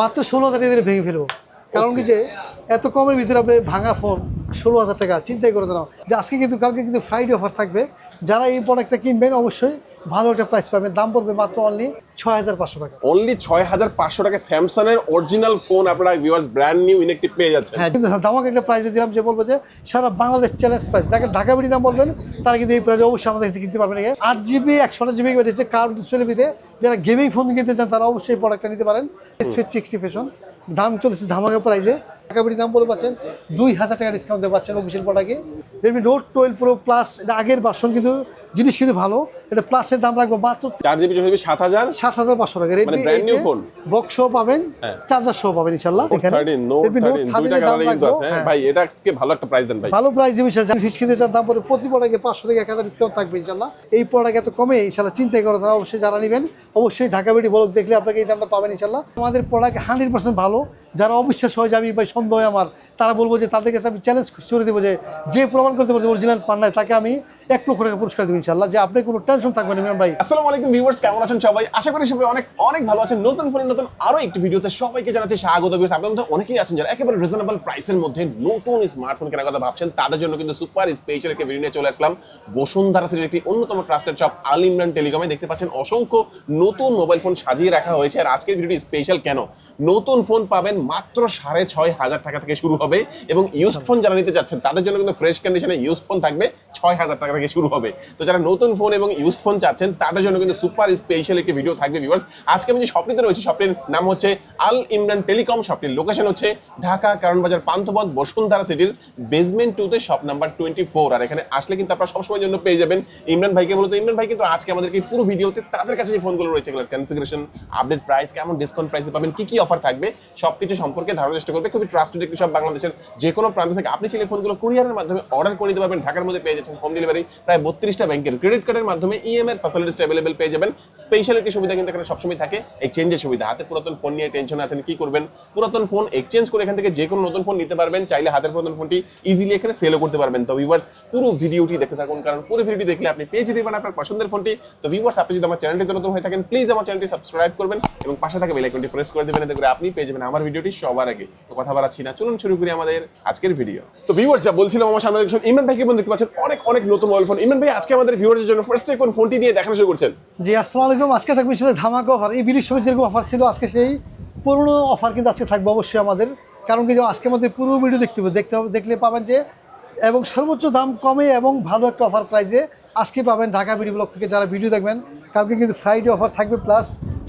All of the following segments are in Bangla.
মাত্র ষোলো হাজার টাকা ভেঙে ফেলব। কারণ কি যে এত কমের ভিতরে আপনি ভাঙা ফোন ষোলো হাজার টাকা চিন্তাই করে দাঁড়াও। যে আজকে কিন্তু কালকে কিন্তু ফ্রাইডে অফার থাকবে। যারা এই প্রোডাক্টটা কিনবেন অবশ্যই ভালো একটা প্রাইস পাবেন। দাম পড়বে মাত্র অনলি ছয় হাজার পাঁচশো টাকা। অনলি ছয় হাজার পাঁচশো টাকা স্যামসাং এর অরিজিনাল ফোন আপনারা ভিউয়ার্স ব্র্যান্ড নিউ ইনেকটিভ পেয়ে যাচ্ছেন। হ্যাঁ দামাকে একটা প্রাইস দিলাম যে বলব যে সারা বাংলাদেশ চ্যালেঞ্জ প্রাইস যাকে ঢাকা বিড়ি দাম বলবেন তারা কিন্তু এই প্রাইসে অবশ্যই আমাদের কিনতে পারবেন আট জিবি একশো জিবি বেরিয়েছে কার্ভ ডিসপ্লে ভিতরে যারা গেমিং ফোন কিনতে চান তারা অবশ্যই প্রোডাক্টটা নিতে পারেন। সিক্সটি ফেশন দাম চলেছে ধামাকা প্রাইসে ঢাকা বিড়ি দাম বলে পাচ্ছেন দুই হাজার টাকা ডিসকাউন্ট দিয়ে পাচ্ছেন অফিসিয়াল প্রোডাক্টে Redmi note twelve pro plus এটা আগের ভার্সন কিন্তু জিনিস কিন্তু ভালো এটা প্লাসের দাম রাখব মাত্র চার জিবি চৌষট্টি সাত হাজার। সাত হাজার পাঁচশো টাকা। মানে brand new phone? বক্স পাবেন হ্যাঁ। চার্জার শো পাবেন ইনশাল্লাহ এখানে। থার্টিন নোট Redmi 13 দুইটা এর দাম কিন্তু রাখব, আছে হ্যাঁ। হ্যাঁ। ভাই এটা আজকে ভালো একটা প্রাইস দেন ভাই। ভালো প্রাইস দিবে ইনশাল্লাহ ফিস কিনতে চান তারপরে প্রতি প্রোডাক্টে পাঁচশো থেকে এক হাজার ডিসকাউন্ট থাকবে ইনশাল্লাহ। এই প্রোডাক্ট এত কমে ইনশাল্লাহ চিন্তাই করে তারা অবশ্যই যারা নেবেন অবশ্যই ঢাকা বেটি বলক দেখলে আপনাকে এই দামটা পাবেন ইনশাল্লাহ। আমাদের প্রোডাক্ট হান্ড্রেড পার্সেন্ট ভালো যারা অবিশ্বাস হয় যে আমি ভাই সন্দেহ হয় আমার। তারা বলব যে তাদের কাছে আমি চ্যালেঞ্জ করে দেবো যে যে প্রমাণ করতে পারবে অরিজিনাল পান নাই তাকে আমি এক লক্ষ টাকা পুরস্কার দেবো ইনশাল্লাহ যে আপনি কোনো টেনশন থাকবেন ইমরান ভাই। আসসালামু আলাইকুম ভিউয়ার্স কেমন আছেন সবাই? আশা করি সবাই অনেক অনেক ভালো আছেন। নতুন ফোনের নতুন আরও একটি ভিডিওতে সবাইকে জানাচ্ছি স্বাগত। ভিউয়ার্স আপনাদের মধ্যে অনেকেই আছেন যারা একেবারে রিজনেবল প্রাইসের মধ্যে নতুন স্মার্টফোন কেনার কথা ভাবছেন। তাদের জন্য কিন্তু সুপার স্পেশাল একটা ভিডিও নিয়ে চলে আসলাম। বসুন্ধরা সিটির একটি অন্যতম ট্রাস্টেড শপ আল ইমরান টেলিকমে। দেখতে পাচ্ছেন অসংখ্য নতুন মোবাইল ফোন সাজিয়ে রাখা হয়েছে। আর আজকের ভিডিওটি স্পেশাল কেন? নতুন ফোন পাবেন মাত্র সাড়ে ছয় হাজার টাকা থেকে শুরু হবে এবং ইউজ ফোন যারা নিতে চাচ্ছেন তাদের জন্য কিন্তু ফ্রেশ কন্ডিশনে ইউজ ফোন থাকবে ছয় হাজার টাকা থেকে শুরু হবে। তো যারা নতুন ফোন এবং ইউজ ফোন চাচ্ছেন, তাদের জন্য কিন্তু সুপার স্পেশাল একটি ভিডিও থাকবে ভিউয়ার্স আজকে আমি যে শপটিতে রয়েছে শপটির নাম হচ্ছে আল ইমরান টেলিকম শপটির লোকেশন হচ্ছে ঢাকা কারণবাজার পান্থপথ, বসুন্ধরা সিটির বেসমেন্ট টুতে শপ নাম্বার টোয়েন্টি ফোর আর এখানে আসলে কিন্তু আপনারা সবসময়ের জন্য পেয়ে যাবেন ইমরান ভাইকে মূলত ইমরান ভাই কিন্তু আজকে আমাদেরকে পুরো ভিডিওতে তাদের কাছে যে ফোনগুলো রয়েছে, এগুলোর কনফিগারেশন আপডেট প্রাইস কেমন ডিসকাউন্ট প্রাইসে পাবেন, কি কি অফার থাকবে, সবকিছু সম্পর্কে ধারণার চেষ্টা করবে। খুবই ট্রাস্টেড একটি সব বাংলাদেশের যে কোনো প্রান্ত থেকে। আপনি চাইলে ফোনগুলো কুরিয়ারের মাধ্যমে অর্ডার করে দিতে পারবেন। ঢাকার মধ্যে পেয়ে যাচ্ছেন হোম ডেলিভারি প্রায় বত্রিশটা ব্যাংকের ক্রেডিট কার্ডের মাধ্যমে ইএমআই ফ্যাসিলিটিস অ্যাভেলেবল পেয়ে যাবেন। স্পেশাল একটি সুবিধা কিন্তু এখানে সবসময় থাকে এক্সচেঞ্জের সুবিধা। হাতে পুরাতন ফোন নিয়ে টেনশন আছেন, কি করবেন? পুরাতন ফোন এক্সচেঞ্জ করে এখান থেকে যে কোনো নতুন ফোন নিতে পারবেন, চাইলে হাতের পুরাতন ফোনটি ইজিলি এখানে সেলও করতে পারবেন। তো ভিউয়ার্স পুরো ভিডিওটি দেখতে থাকুন, কারণ পুরো ভিডিওটি দেখলে আপনি পেয়ে যেতে পারেন আপনার পছন্দের ফোনটি তো ভিউয়ার্স আপনি যদি আমার চ্যানেলটি নতুন হয়ে থাকেন প্লিজ আমার চ্যানেলটি সাবস্ক্রাইব করবেন এবং পাশে থাকা বেল আইকনটি প্রেস করে দেবেন, এতে করে আপনি পেয়ে যাবেন আমার ভিডিওটি সবার আগে। তো কথা বাড়াচ্ছি না, চলুন শুরু করি আমাদের আজকের ভিডিও তো ভিউয়ার্স যা বলছিলাম আমার সামনে ইমরান ভাইকে দেখতে পাচ্ছেন? অনেক অনেক নতুন মোবাইল ফোন ইমরান ভাই, আজকে আমাদের ভিউয়ার্সের জন্য ফার্স্ট কোন ফোনটি দিয়ে দেখানো শুরু করছেন? জি, আসসালামু আলাইকুম। আজকে থাকবে সাথে ধামাকা অফার এই বিলির সময় যেরকম অফার ছিল, আজকে সেই পুরনো অফার কিন্তু আজকে থাকবে অবশ্যই আমাদের। কারণ কি আজকে আমাদের পুরো ভিডিও দেখতে হবে। দেখতে হবে, দেখলে পাবেন যে এবং সর্বোচ্চ দাম কমে এবং ভালো একটা অফার প্রাইসে আজকে পাবেন ঢাকা ভিডিও ব্লক থেকে যারা ভিডিও দেখবেন, কালকে কিন্তু ফ্রাইডে অফার থাকবে প্লাস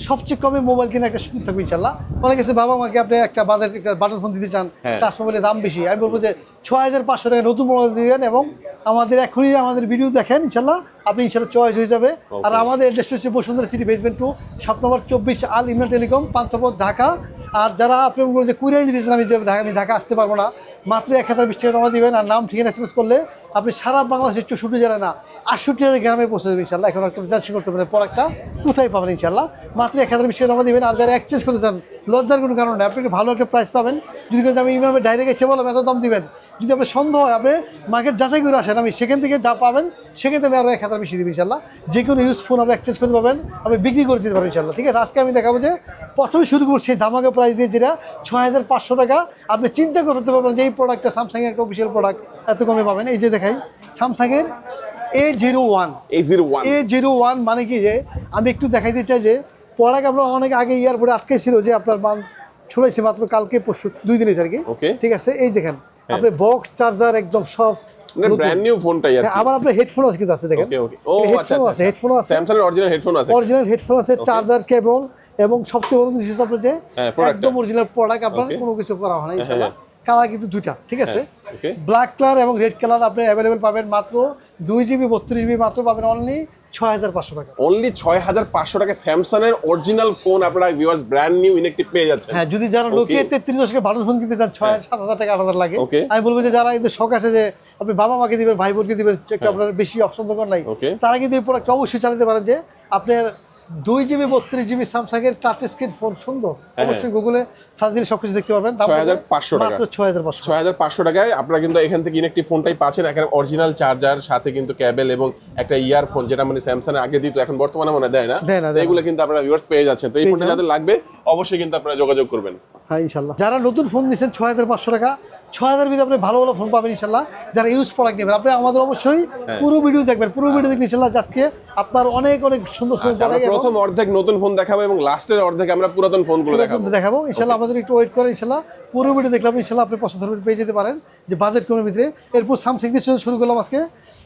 সবচেয়ে কমে মোবাইল কেনার একটা সুযোগ থাকবে ইনশাল্লাহ অনেক কাছে বাবা মাকে আপনি একটা বাজার একটা বাটন ফোন দিতে চান হ্যাঁ। টাচ মোবাইলের দাম বেশি। আমি বলব যে ছয় হাজার পাঁচশো টাকা নতুন মোবাইল দিবেন এবং আমাদের এখনই আমাদের ভিডিও দেখেন ইনশাল্লাহ আপনি ইনশাল্লাহ চয়েস হয়ে যাবে। আর আমাদের অ্যাড্রেস হচ্ছে Bashundhara city basement two shop number চব্বিশ আল ইমরান টেলিকম পান্থপথ ঢাকা। আর যারা আপনি বলবেন যে কুরিয়ার নিতে চান আমি যে ঢাকা আমি ঢাকা আসতে পারব না। মাত্র এক হাজার বিশ টাকা জমা দিবেন আর নাম ঠিকানা এসএমএস করলে আপনি সারা বাংলাদেশের চৌষট্টি জেলা না আটষট্টি গ্রামে পৌঁছে দেবেন ইনশাল্লাহ এখন একটা টেনশন করতে পারেন প্রোডাক্টটা কোথায় পাবেন ইনশাল্লাহ মাত্র এক হাজার বিশ টাকা দিবেন। আর যারা এক্সচেঞ্জ করতে চান, লজ্জার কোনো কারণ নেই। আপনি একটা ভালো একটা প্রাইস পাবেন। যদি কিন্তু আমি ইমামে ডাইরেক্ট এসে বললাম এত দাম দিবেন? যদি আপনার সন্দেহ হয়, আপনি মার্কেট যাচাই করে আসেন। আমি সেখান থেকে যা পাবেন সেখান থেকে আমি আরও এক হাজার বেশি দেবেন ইনশাল্লাহ যে কোনো ইউজ ফোন আপনি এক্সচেঞ্জ করতে পারবেন আপনি বিক্রি করে দিতে পারবেন ইনশাল্লাহ ঠিক আছে? আজকে আমি দেখাবো যে প্রথমে শুরু করব সেই ধামাকা প্রাইস দিয়ে, যেটা ছয় হাজার পাঁচশো টাকা। আপনি চিন্তা করতে পারবেন যে এই প্রোডাক্টটা স্যামসাংয়ের একটা অফিসিয়াল প্রোডাক্ট এত কমে পাবেন। এই যে দেখাই স্যামসাংয়ের A zero one A zero one A zero one মানে কি যে আমি একটু দেখাইতে চাই যে প্রোডাক্ট আপনার অনেক আগে এয়ারপোর্টে আটকে ছিল যে আপনার মান ছড়াইছে মাত্র কালকে পরশু দুই দিন আর কি? ঠিক আছে এই দেখেন আপনি বক্স চার্জার একদম সব মানে ব্র্যান্ড নিউ ফোনটাই আর হ্যাঁ, আবার আপনার হেডফোন আছে কিন্তু আছে দেখেন। ওকে ওকে ও আচ্ছা আচ্ছা আছে হেডফোন আছে। স্যামসাং এর অরিজিনাল হেডফোন আছে। অরিজিনাল হেডফোন আছে চার্জার কেবল এবং সবচেয়ে বড় জিনিস আপনার যে হ্যাঁ। একদম অরিজিনাল প্রোডাক্ট আপনার কোনো কিছু করা হয় না হ্যাঁ, ইনশাআল্লাহ। কালার কিন্তু দুইটা ঠিক আছে? ব্ল্যাক কালার এবং রেড কালার আপনি অ্যাভেলেবেল পাবেন মাত্র দুই জিবি বত্রিশ জিবি মাত্র পাবেন অনলি ছয় হাজার পাঁচশো টাকা। অনলি ছয় হাজার পাঁচশো টাকা স্যামসাং এর অরিজিনাল ফোন আপনারা ভিউয়ার্স ব্র্যান্ড নিউ ইনেকটিভ পেয়ে যাচ্ছেন। হ্যাঁ যদি যারা লোকে তেত্রিশ দশকে ভালো ফোন কিনতে চান ছয় সাত হাজার টাকা আট হাজার লাগে. আমি বলব যে যারা এদের শখ আছে যে আপনি বাবা মাকে দিবেন ভাই বোনকে দিবেন একটু হ্যাঁ। আপনার বেশি অপশন দরকার নাই তারা কিন্তু এই প্রোডাক্ট অবশ্যই চালাতে পারেন যে আপনার দুই জিবি বত্রিশ জিবি স্যামসাং এর টাচ স্ক্রিন ফোন সুন্দর। হ্যাঁ। অবশ্যই গুগলে সার্চ দিলে সবকিছু দেখতে পারবেন। দাম 6500 টাকা। ছয় হাজার পাঁচশো। ছয় হাজার পাঁচশো টাকায় আপনারা কিন্তু এখান থেকে ইনেকটিভ ফোনটাই পাচ্ছেন। এখানে অরিজিনাল চার্জার সাথে কিন্তু ক্যাবেল এবং একটা ইয়ারফোন যেটা মানে স্যামসাং আগে দিত এখন বর্তমানে মনে দেয় না। দেয় না, এগুলো কিন্তু আপনারা ভিউয়ার্স পেয়ে যাচ্ছেন। তো এই ফোনটা। যাদের লাগবে অবশ্যই কিন্তু আপনারা যোগাযোগ করবেন। হ্যাঁ ইনশাল্লাহ। যারা নতুন ফোন নিচ্ছেন ছয় হাজার পাঁচশো টাকা ছয় হাজার ভিতরে আপনি ভালো ভালো ফোন পাবেন ইনশাল্লাহ। যারা ইউজ প্রোডাক্ট নেবেন আপনি আমাদের অবশ্যই হ্যাঁ। পুরো ভিডিও দেখবেন। পুরো ভিডিও দেখলে ইনশাল্লাহ আজকে আপনার অনেক অনেক সুন্দর সুন্দর আচ্ছা প্রথম অর্ধেক নতুন ফোন দেখাবো এবং লাস্টের অর্ধেক আমরা পুরাতন ফোনগুলো দেখাবো। দেখাবো। ইনশাল্লাহ আমাদের একটু ওয়েট করে ইনশাল্লাহ। পুরো ভিডিও দেখলাম ইনশাল্লাহ আপনি পছন্দ পেয়ে যেতে পারেন যে বাজেট কমের ভিতরে। এরপর সামসিং দিয়ে শুরু করলাম আজকে।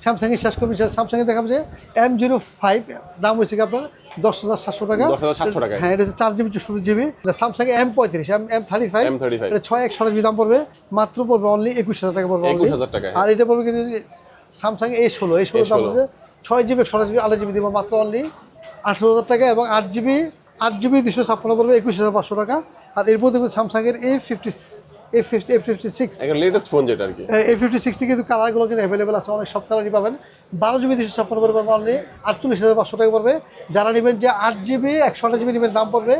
স্যামসাং এর শেষ করব স্যামসাং এ দেখাবো যে এম জিরো ফাইভ দাম হয়েছে কি আপনার? দশ হাজার সাতশো টাকা। দশ হাজার সাতশো টাকায় হ্যাঁ এটা হচ্ছে চার জিবি চৌষট্টি জিবি। স্যামসাং এম পঁয়ত্রিশ M M thirty five M35 এটা ছয় একশো জিবি দাম পড়বে। মাত্র পড়বে অনলি একুশ হাজার টাকা পড়বে only। 21,000 টাকা, হ্যাঁ। আর এটা পড়বে কিন্তু স্যামসাং এ ষোলো এই ষোলো দাম A16 হচ্ছে ছয় জিবি একশো জিবি আড়াই জিবি দিব মাত্র অনলি আঠেরো হাজার টাকা এবং আট জিবি আট জিবি দুশো ছাপ্পান্ন পড়বে একুশ হাজার পাঁচশো টাকা। আর এরপর দেখবেন স্যামসাংয়ের A fifty A fifty A fifty six latest phone যেটা আর কি। এ ফিফটি সিক্সটি কিন্তু কালারগুলো কিন্তু অ্যাভেলেবেল আছে অনেক সব কালারই পাবেন। বারো জিবি দুশো ছাপ্পান্ন পড়বে অনলি আটচল্লিশ হাজার পাঁচশো টাকা পড়বে। যারা নেবেন যে আট জিবি একশো আঠাশ জিবি নেবেন দাম পড়বে।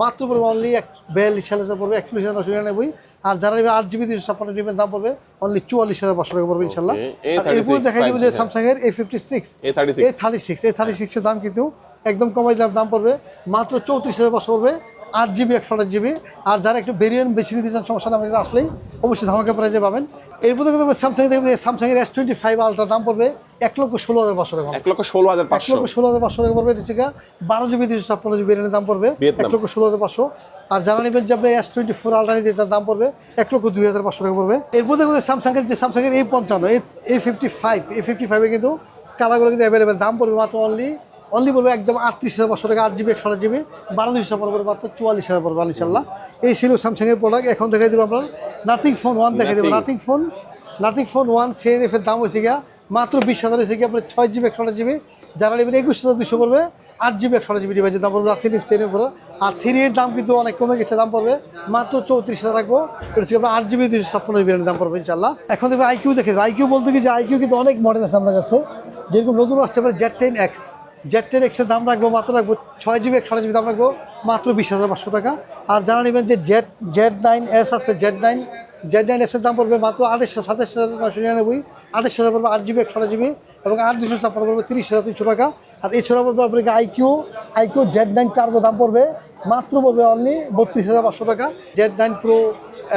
মাত্র পড়বে অনলি এক বিয়াল্লিশ হাজার পড়বে একচল্লিশ হাজার নশো নিরানব্বই। আর যারা নেবেন আট জিবি দুশো ছাপ্পান্ন দাম পড়বে অনলি চুয়াল্লিশ হাজার পাঁচশো টাকা পড়বে ইনশাল্লাহ। এরপর A36 দেখা যাবে যে। স্যামসাং এর A fifty six A thirty A six thirty six A thirty সিক্সের দাম কিন্তু একদম কমাই দাম পড়বে। মাত্র চৌত্রিশ হাজার পাঁচশো পড়বে। আট জিবি একশো আঠাশ জিবি। আর যারা একটু ভেরিয়েন্ট বেশি নিতে চান সমস্যা আমাদের আসলেই অবশ্যই ধামাকা প্রাইজে পাবেন। এরপর দেখতে পাবেন স্যামসাং দেখবেন স্যামসাং এর এস টোয়েন্টি ফাইভ আলট্রা দাম পড়বে এক লক্ষ ষোলো হাজার পাঁচশো টাকা। এক লক্ষ ষোলো হাজার এক পাঁচশো। লক্ষ ষোলো হাজার পাঁচশো টাকা পড়বে এটা বারো জিবি দুশো ছাপ্পান্ন জিবি এর দাম পড়বে এক লক্ষ ষোলো হাজার পাঁচশো। আর যারা নেবেন যে আপনি এস টোয়েন্টি ফোর আলট্রা নিতে চান দাম পড়বে এক লক্ষ দুই হাজার পাঁচশো টাকা পড়বে। এরপর দেখবেন স্যামসাং এর যে স্যামসাং এর এই পঞ্চান্ন এই ফিফটি ফাইভ এই ফিফটি ফাইভে কিন্তু কালারগুলো কিন্তু অ্যাভেলেবেল দাম পড়বে মাত্র অনলি অনলি পড়বে একদম আটত্রিশ হাজার পাঁচশো টাকা আট জিবি একশো আট জিবি বারো দুশো পড়বে মাত্র চুয়াল্লিশ হাজার পড়বে ইনশাল্লাহ এই ছিল স্যামসাংয়ের প্রোডাক্ট এখন দেখাই দেবো আপনার নাথিং ফোন ওয়ান দেখাই দেবো। Nothing phone Nothing phone one CN এফের দাম হয়েছে গিয়া মাত্র বিশ হাজার হয়েছে গিয়ে আপনার ছয় জিবি একশো আট জিবি যারা নেবেন একুশ হাজার দুশো পড়বে আট জিবি একশো আট জিবি ডিভাইসের দাম পড়বে থ্রি সিএন এর আর থ্রি এর দাম কিন্তু অনেক কমে গেছে দাম পড়বে মাত্র চৌত্রিশ হাজার রাখব। এটা হচ্ছে আপনার আট জিবি দুশো ছাপ্পান্ন জিবি দাম পড়বে ইনশাল্লাহ এখন দেখবে আইকিউ দেখে আইকিউ বলতে কি যে আইকিউ কিন্তু অনেক মডেল আছে আপনার কাছে। যেরকম নতুন আসছে আপনার Z ten X Z ten এক্সের দাম রাখব, মাত্র রাখব, ছয় জিবি একশো জিবি দাম রাখব, মাত্র বিশ হাজার পাঁচশো টাকা। আর জানা নেবেন যে জেড জেড নাইন এস আছে জেড নাইন জেড নাইন এসের দাম পড়বে মাত্র আঠাশ সাতাশ হাজার নশো নিরানব্বই। আঠাশ হাজার পড়বে আট জিবি একশো জিবি এবং আট দুশো ছাপ্পান্ন পড়বে তিরিশ হাজার তিনশো টাকা। আর এছাড়া পড়বে আপনাকে iQOO iQOO Z nine Turbo দাম পড়বে, মাত্র পড়বে অনলি বত্রিশ হাজার পাঁচশো টাকা। জেড নাইন প্রো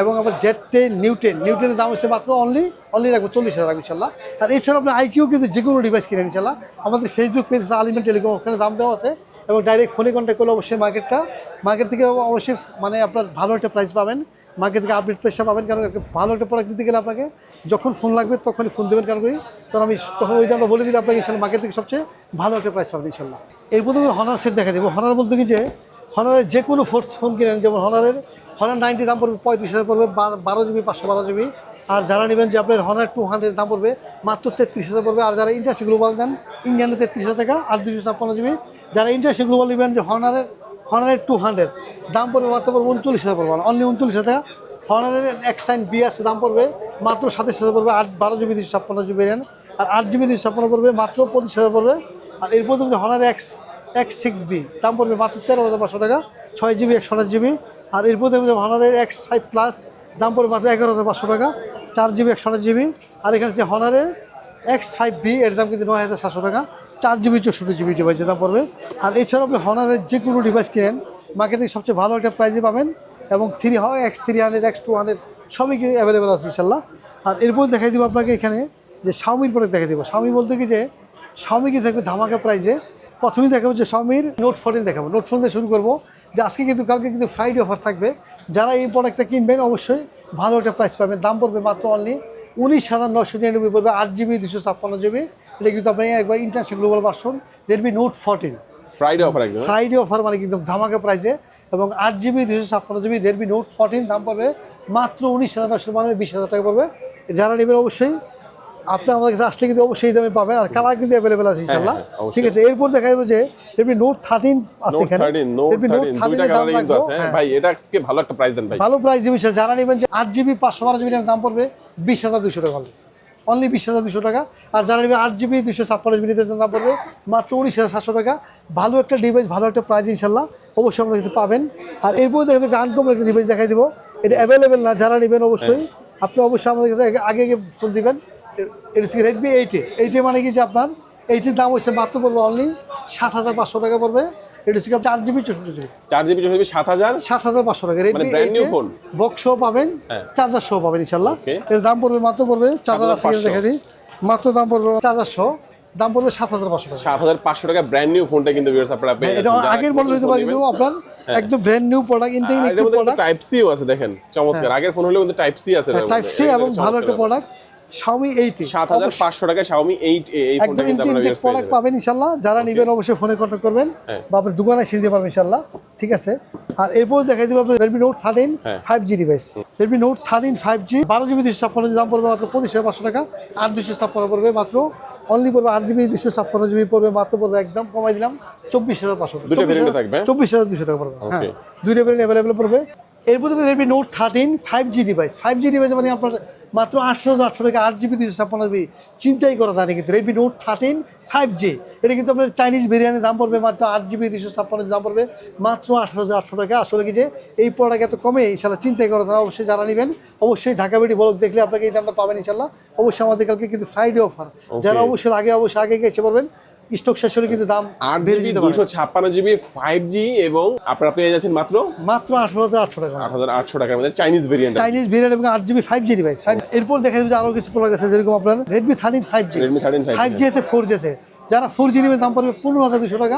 এবং আবার Z ten new ten new টেনের দাম হচ্ছে মাত্র অনলি অনলি রাখব চল্লিশ হাজার রাখব ইনশাল্লাহ। আর এছাড়া আপনি আইকিউ কিন্তু যে কোনো ডিভাইস কিনেন ইনশাল্লাহ। আমাদের ফেসবুক পেজ আলিমেন্ট টেলিকম ওখানে দাম দেওয়া আছে। এবং ডাইরেক্ট ফোনে কন্ট্যাক্ট করলে অবশ্যই মার্কেটটা মার্কেট থেকে অবশ্যই মানে আপনার ভালো একটা প্রাইস পাবেন। মার্কেট থেকে আপডেট প্রাইসটা পাবেন, কারণ ভালো একটা প্রোডাক্ট দিতে গেলে আপনাকে যখন ফোন লাগবে তখনই ফোন দেবেন, কারণ তখন আমি তখন ওই দামটা বলে দিলে আপনাকে ইনশাল্লাহ মার্কেট থেকে সবচেয়ে ভালো একটা প্রাইস পাবেন ইনশাল্লাহ। এর প্রথমে হনার সেট দেখা দেবো। হনার বলতে কি যে হনারের যে কোনো ফোর্স ফোন কিনেন, যেমন হনারের হনার নাইনটি দাম পড়বে পঁয়ত্রিশ হাজার পড়বে বারো জিবি, পাঁচশো বারো জিবি। আর যারা নেবেন যে আপনার হনার টু হান্ড্রেড দাম পড়বে, মাত্র তেত্রিশ হাজার পড়বে। আর যারা ইন্ডাস্ট্রি গ্লোবাল দেন ইন্ডিয়ানে তেত্রিশ হাজার টাকা, আর দুশো ছাপ্পান্ন জিবি। যারা ইন্ডাস্ট্রি গ্লোবাল নেবেন যে হনারের হনারের টু হান্ড্রেড দাম পড়বে মাত্র পড়বে উনচল্লিশ হাজার পড়বে। অনলি উনচল্লিশ হাজার টাকা। হনারের এক্সাইন বি আছে দাম পড়বে মাত্র সাতাশ হাজার পড়বে, আট বারো জিবি দুশো ছাপ্পান্ন জিবি র্যাম আর আট জিবি দুশো ছাপ্পান্ন পড়বে মাত্র পঁচিশ হাজার পড়বে। আর এরপর তুমি Honor X X six B দাম পড়বে মাত্র তেরো হাজার পাঁচশো টাকা। ছয় জিবি, একশো আঠাশ জিবি। আর এরপর দেখবে হনারের এক্স ফাইভ প্লাস দাম পড়বে মাত্র এগারো হাজার পাঁচশো টাকা, চার জিবি একশো আঠাশ জিবি আর এখানে যে হনারের এক্স ফাইভ বি এর দাম কিন্তু নয় হাজার সাতশো টাকা, চার জিবি চৌষট্টি জিবি ডিভাইসের দাম পড়বে। আর এছাড়াও আপনি হনারের যে কোনো ডিভাইস কিনেন মার্কেটে সবচেয়ে ভালো একটা প্রাইজে পাবেন এবং থ্রি হয় X three hundred X two hundred সবই কিন্তু অ্যাভেলেবেল আছে ইনশাল্লাহ। আর এরপর দেখাই দিব আপনাকে এখানে যে শাওমির প্রোডাক্ট দেখাই দিব। শাওমি বলতে কি যে শাওমি কি থাকবে ধামাকা প্রাইজে প্রথমেই দেখাবো যে শাওমির নোট ফোরটিন দেখাবো। নোট ফোন দিয়ে শুরু করব। যে আজকে কিন্তু কালকে কিন্তু ফ্রাইডে অফার থাকবে। যারা এই প্রোডাক্টটা কিনবেন অবশ্যই ভালো একটা প্রাইস পাবেন। দাম পড়বে মাত্র অনলি উনিশ হাজার নশো নিরানব্বই পড়বে আট জিবি দুশো ছাপ্পান্ন জিবি এটা কিন্তু আপনি একবার international global version Redmi note fourteen Friday offer একদম? ফ্রাইডে অফার মানে কিন্তু ধামাকা প্রাইসে এবং আট জিবি দুশো ছাপ্পান্ন জিবি রেডমি নোট ফোরটিন দাম পড়বে মাত্র উনিশ হাজার নশো মানে বিশ হাজার টাকা পড়বে। যারা নেবেন অবশ্যই আপনি আমাদের কাছে আসলে কিন্তু অবশ্যই দামে পাবেন আর কালার কিন্তু অ্যাভেলেবেল আছে ইনশাল্লাহ হ্যাঁ, ঠিক আছে এরপর দেখা যাবে যে রেডমি নোট থার্টিন আছে এখানে। থার্টিন নোট থার্টিন দাম আছে। হ্যাঁ। হ্যাঁ। ভাই এটা আজকে ভালো একটা প্রাইস দেন ভাই। ভালো প্রাইস দিবি যারা নেবেন যে আট জিবি পাঁচশো বারো জিবি দাম পড়বে বিশ হাজার দুশো টাকা অনলি বিশ হাজার দুশো টাকা। আর যারা নেবে আট জিবি দুশো ছাপ্পান্ন জিবি নিতে দাম পড়বে মাত্র উনিশ হাজার সাতশো টাকা। ভালো একটা ডিভাইস ভালো একটা প্রাইস ইনশাল্লাহ অবশ্যই আমাদের কাছে পাবেন। আর এরপর দেখবে আনকমন একটা ডিভাইস দেখাই দিব। এটা অ্যাভেলেবেল না যারা নেবেন অবশ্যই। আপনি অবশ্যই আমাদের কাছে আগে আগে ফোন দিবেন। এটা হচ্ছে রেডমি এইটে এইটে মানে কি যে আপনার এইটির দাম হচ্ছে মাত্র পড়বে অনলি সাত হাজার পাঁচশো টাকা পড়বে। এটা হচ্ছে চার জিবি চৌষট্টি জিবি চার জিবি চৌষট্টি সাত হাজার? সাত হাজার পাঁচশো টাকা। Redmi phone? বক্স শো পাবেন হ্যাঁ। চার্জার পাবেন ইনশাল্লাহ এর দাম পড়বে মাত্র পড়বে 7500 দিই। মাত্র দাম পড়বে চার্জার দাম পড়বে সাত হাজার পাঁচশো টাকা। সাত হাজার পাঁচশো টাকা ব্র্যান্ড নিউ ফোনটা কিন্তু ভিউয়ার্স আপনারা পেয়ে হ্যাঁ, এটা আগের একটু মডেল হতে পারে কিন্তু আপনার একদম ব্র্যান্ড নিউ প্রোডাক্ট টাইপ সিও আছে দেখেন। চমৎকার। আগের ফোন হলেও কিন্তু টাইপ সি আছে টাইপ সি এবং ভালো একটা প্রোডাক্ট Xiaomi 80 সাত হাজার পাঁচশো টাকা Xiaomi 8 এই ফোনটা কিন্তু আপনারা প্রোডাক্ট পাবেন ইনশাল্লাহ। যারা নেবেন অবশ্যই ফোনে কন্ট্যাক্ট করবেন। হ্যাঁ। বা আপনার দোকানে এসে দিতে পারবেন ইনশাল্লাহ। ঠিক আছে? আর এরপর দেখাই দিব আপনার থার্টিন হ্যাঁ। Five G device Redmi note thirteen five G বারো জিবি ছাপ্পান্ন দাম পড়বে মাত্র পঁচিশ হাজার পাঁচশো টাকা। আট দুশো ছাপ্পান্ন পড়বে মাত্র। অনলি পড়বে আট জিবি দুশো ছাপ্পান্ন জিবি পড়বে মাত্র পড়বে একদম কমাই দিলাম চব্বিশ হাজার পাঁচশো টাকা। দুটো variant থাকবে? চব্বিশ হাজার দুশো টাকা পড়বে। হ্যাঁ. দুইটা ভেরিয়েন্ট অ্যাভেলেবেল পড়বে। এরপর Redmi note thirteen five G device five G device মানে আপনার মাত্র আটশো হাজার আটশো টাকা আট জিবি দুশো ছাপ্পান্ন জিবি। চিন্তাই করা যায় কিন্তু Redmi note thirteen five G এটা কিন্তু আপনার চাইনিজ বিরিয়ানির দাম পড়বে মাত্র আট জিবি দুশো ছাপ্পান্ন দাম পড়বে মাত্র আঠারো হাজার আটশো টাকা। আসলে কি যে এই প্রোডাক্ট এত কমে ইনশাল্লাহ চিন্তাই করা তারা অবশ্যই যারা নেবেন অবশ্যই ঢাকা বেটি বলক দেখলে আপনাকে এই দামটা পাবেন ইনশাল্লাহ অবশ্যই আমাদের কালকে কিন্তু ফ্রাইডে অফার যারা অবশ্যই আগে অবশ্যই আগে এসে পড়বেন স্টক শেষ হলে কিন্তু দাম আট জিবি দুশো ছাপ্পান্ন জিবি ফাইভ জি এবং আপনারা পেয়ে যাচ্ছেন মাত্র মাত্র আঠারো হাজার আটশো টাকা। আট হাজার আটশো টাকার মধ্যে চাইনিজ ভেরিয়েন্ট চাইনিজ ভেরিয়েন্ট এবং আট জিবি ফাইভ জি ডিভাইস এরপর দেখা যাবে যে আরও কিছু প্রোডাক্ট আছে যেরকম আপনার Redmi thirteen five G Redmi thirteen five five G আছে ফোর জি আছে। যারা ফোর জি নেবেন দাম পড়বে পনেরো হাজার দুশো টাকা।